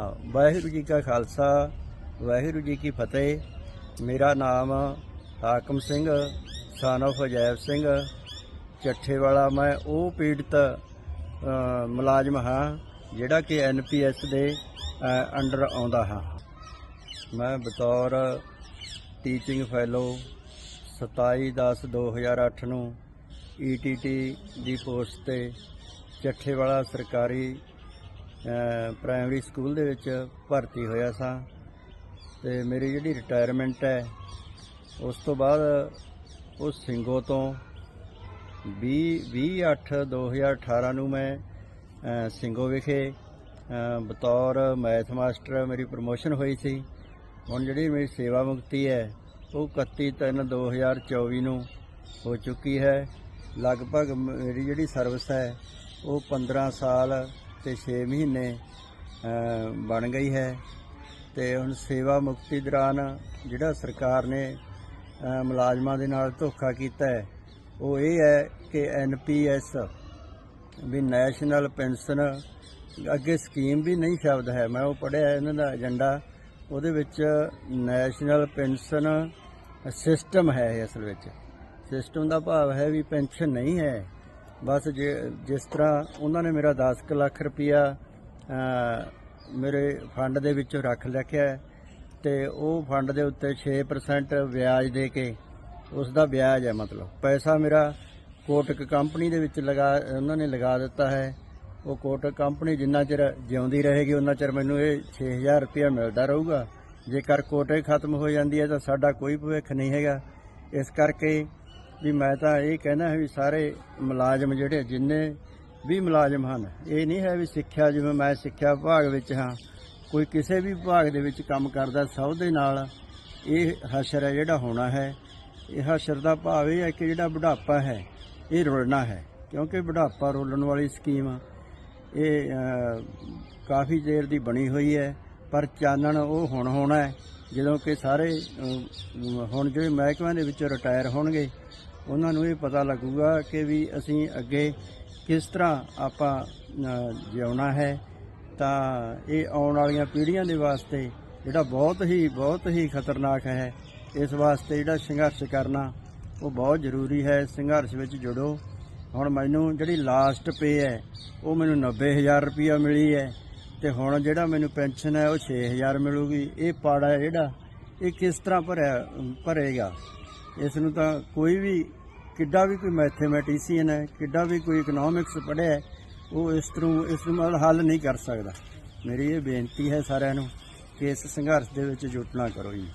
ਹਾਂ, ਵਾਹਿਗੁਰੂ ਜੀ ਕਾ ਖਾਲਸਾ, ਵਾਹਿਗੁਰੂ ਜੀ ਕੀ ਫਤਿਹ। ਮੇਰਾ ਨਾਮ ਹਾਕਮ ਸਿੰਘ ਸਨ of ਅਜੈਬ ਸਿੰਘ। ਚੱਠੇ ਵਾਲਾ ਮੈਂ, ਉਹ ਪੀੜਤ ਮੁਲਾਜ਼ਮ ਹਾਂ, ਜਿਹੜਾ ਕਿ ਐਨਪੀਐਸ ਦੇ ਅੰਡਰ ਆਉਂਦਾ ਹਾਂ। ਮੈਂ ਬਤੌਰ ਟੀਚਿੰਗ ਫੈਲੋ 27/10/2008 ਨੂੰ ਈਟੀਟੀ ਦੀ ਪੋਸਟ ਤੇ ਚੱਠੇ ਵਾਲਾ ਸਰਕਾਰੀ ਪ੍ਰਾਇਮਰੀ ਸਕੂਲ ਦੇ ਵਿੱਚ ਭਰਤੀ ਹੋਇਆ ਸਾਂ ਤੇ ਮੇਰੀ ਜਿਹੜੀ ਰਿਟਾਇਰਮੈਂਟ ਹੈ ਉਸ ਤੋਂ ਬਾਅਦ ਉਹ ਸਿੰਘੋ ਤੋਂ 20 20/8/2018 ਨੂੰ ਮੈਂ ਅ, ਸਿੰਘੋ ਵਿਖੇ ਬਤੌਰ ਮੈਥ ਮਾਸਟਰ ਮੇਰੀ ਪ੍ਰਮੋਸ਼ਨ ਹੋਈ ਸੀ। ਹੁਣ ਜਿਹੜੀ ਮੇਰੀ ਸੇਵਾ ਮੁਕਤੀ ਹੈ ਉਹ 31/3/2024 ਨੂੰ ਹੋ ਚੁੱਕੀ ਹੈ। ਲਗਭਗ ਮੇਰੀ ਜਿਹੜੀ ਸਰਵਿਸ ਹੈ ਉਹ 15 ਸਾਲ ਤੇ 6 ਮਹੀਨੇ ਬਣ ਗਈ ਹੈ। ਤੇ ਹੁਣ ਸੇਵਾ ਮੁਕਤੀ ਦੌਰਾਨ ਜਿਹੜਾ ਸਰਕਾਰ ਨੇ ਮੁਲਾਜ਼ਮਾਂ ਦੇ ਨਾਲ ਧੋਖਾ ਕੀਤਾ ਹੈ, ਉਹ ਇਹ ਹੈ ਕਿ ਐਨਪੀਐਸ ਵੀ ਨੈਸ਼ਨਲ ਪੈਨਸ਼ਨ ਅੱਗੇ ਸਕੀਮ ਵੀ ਨਹੀਂ ਸ਼ਬਦ ਹੈ। ਮੈਂ ਉਹ ਪੜਿਆ ਇਹਨਾਂ ਦਾ ਏਜੰਡਾ। ਉਹਦੇ ਵਿੱਚ ਨੈਸ਼ਨਲ ਪੈਨਸ਼ਨ ਸਿਸਟਮ ਹੈ ਇਹ ਅਸਲ ਵਿੱਚ। ਸਿਸਟਮ ਦਾ ਭਾਵ ਹੈ ਵੀ ਪੈਨਸ਼ਨ ਨਹੀਂ ਹੈ। ਬਸ ਜੇ, ਜਿਸ ਤਰ੍ਹਾਂ ਉਹਨਾਂ ਨੇ ਮੇਰਾ 10 ਕੁ ਲੱਖ ਰੁਪਇਆ ਮੇਰੇ ਫੰਡ ਦੇ ਵਿੱਚੋਂ ਰੱਖ ਲਿਆ ਹੈ ਤੇ ਉਹ ਫੰਡ ਦੇ ਉੱਤੇ 6% ਵਿਆਜ ਦੇ ਕੇ ਉਸ ਦਾ ਵਿਆਜ ਹੈ ਮਤਲਬ। ਪੈਸਾ ਮੇਰਾ ਕੋਟਕ ਕੰਪਨੀ ਦੇ ਵਿੱਚ ਲਗਾ, ਉਹਨਾਂ ਨੇ ਲਗਾ ਦਿੱਤਾ ਹੈ। ਉਹ ਕੋਟਕ ਕੰਪਨੀ ਜਿੰਨਾ ਚਿਰ ਜਿਉਂਦੀ ਰਹੇਗੀ, ਉਹਨਾਂ ਚਿਰ ਮੈਨੂੰ ਇਹ 6000 ਰੁਪਇਆ ਮਿਲਦਾ ਰਹੂਗਾ। ਜੇਕਰ ਕੋਟਕ ਖਤਮ ਹੋ ਜਾਂਦੀ ਹੈ ਤਾਂ ਸਾਡਾ ਕੋਈ ਭਵਿੱਖ ਨਹੀਂ ਹੈਗਾ। ਇਸ ਕਰਕੇ ਵੀ ਮੈਂ ਤਾਂ ਇਹ ਕਹਿਣਾ ਹੈ ਵੀ ਸਾਰੇ ਮੁਲਾਜ਼ਮ ਜਿਹੜੇ ਜਿੰਨੇ ਵੀ ਮੁਲਾਜ਼ਮ ਹਨ, ਇਹ ਨਹੀਂ ਹੈ ਵੀ ਸਿੱਖਿਆ, ਜਿਵੇਂ ਮੈਂ ਸਿੱਖਿਆ ਵਿਭਾਗ ਵਿੱਚ ਹਾਂ, ਕੋਈ ਕਿਸੇ ਵੀ ਵਿਭਾਗ ਦੇ ਵਿੱਚ ਕੰਮ ਕਰਦਾ, ਸਭ ਦੇ ਨਾਲ ਇਹ ਹਸ਼ਰ ਹੈ ਜਿਹੜਾ ਹੋਣਾ ਹੈ। ਇਹ ਹਸ਼ਰ ਦਾ ਭਾਵ ਇਹ ਹੈ ਕਿ ਜਿਹੜਾ ਬੁਢਾਪਾ ਹੈ, ਇਹ ਰੁਲਣਾ ਹੈ, ਕਿਉਂਕਿ ਬੁਢਾਪਾ ਰੋਲਣ ਵਾਲੀ ਸਕੀਮ ਇਹ ਕਾਫੀ ਦੇਰ ਦੀ ਬਣੀ ਹੋਈ ਹੈ, ਪਰ ਚਾਨਣ ਉਹ ਹੁਣ ਹੋਣਾ ਹੈ, ਜਦੋਂ ਕਿ ਸਾਰੇ ਹੁਣ ਜਿਹੜੇ ਮਹਿਕਮਿਆਂ ਦੇ ਵਿੱਚੋਂ ਰਿਟਾਇਰ ਹੋਣਗੇ ਉਹਨਾਂ ਨੂੰ ਇਹ ਪਤਾ ਲੱਗੂਗਾ ਕਿ ਵੀ ਅਸੀਂ ਅੱਗੇ ਕਿਸ ਤਰ੍ਹਾਂ ਆਪਾਂ ਜਿਉਣਾ ਹੈ। ਤਾਂ ਇਹ ਆਉਣ ਵਾਲੀਆਂ ਪੀੜ੍ਹੀਆਂ ਦੇ ਵਾਸਤੇ ਜਿਹੜਾ ਬਹੁਤ ਹੀ ਬਹੁਤ ਹੀ ਖਤਰਨਾਕ ਹੈ, ਇਸ ਵਾਸਤੇ ਜਿਹੜਾ ਸੰਘਰਸ਼ ਕਰਨਾ, ਉਹ ਬਹੁਤ ਜ਼ਰੂਰੀ ਹੈ। ਸੰਘਰਸ਼ ਵਿੱਚ ਜੁੜੋ। ਹੁਣ ਮੈਨੂੰ ਜਿਹੜੀ ਲਾਸਟ ਪੇ ਹੈ, ਉਹ ਮੈਨੂੰ 90000 ਰੁਪਇਆ ਮਿਲੀ ਹੈ ਤੇ ਹੁਣ ਜਿਹੜਾ ਮੈਨੂੰ ਪੈਨਸ਼ਨ ਹੈ, ਉਹ 6000 ਮਿਲੂਗੀ। ਇਹ ਪਾੜਾ ਜਿਹੜਾ, ਇਹ ਕਿਸ ਤਰ੍ਹਾਂ ਭਰਿਆ, ਭਰੇਗਾ? ਇਸ ਨੂੰ ਤਾਂ ਕੋਈ ਵੀ ਕਿੱਡਾ ਵੀ ਕੋਈ ਮੈਥਮੈਟੀਸ਼ੀਅਨ ਹੈ ਕਿੱਡਾ ਵੀ ਕੋਈ ਇਕਨੋਮਿਕਸ ਪੜ੍ਹਿਆ ਹੈ, ਉਹ ਇਸ ਤਰ੍ਹਾਂ ਇਸ ਨੂੰ ਹੱਲ ਨਹੀਂ ਕਰ ਸਕਦਾ। ਮੇਰੀ ਇਹ ਬੇਨਤੀ ਹੈ ਸਾਰਿਆਂ ਨੂੰ ਕਿ ਇਸ ਸੰਘਰਸ਼ ਦੇ ਵਿੱਚ ਜੁਟਣਾ ਕਰੋ ਜੀ।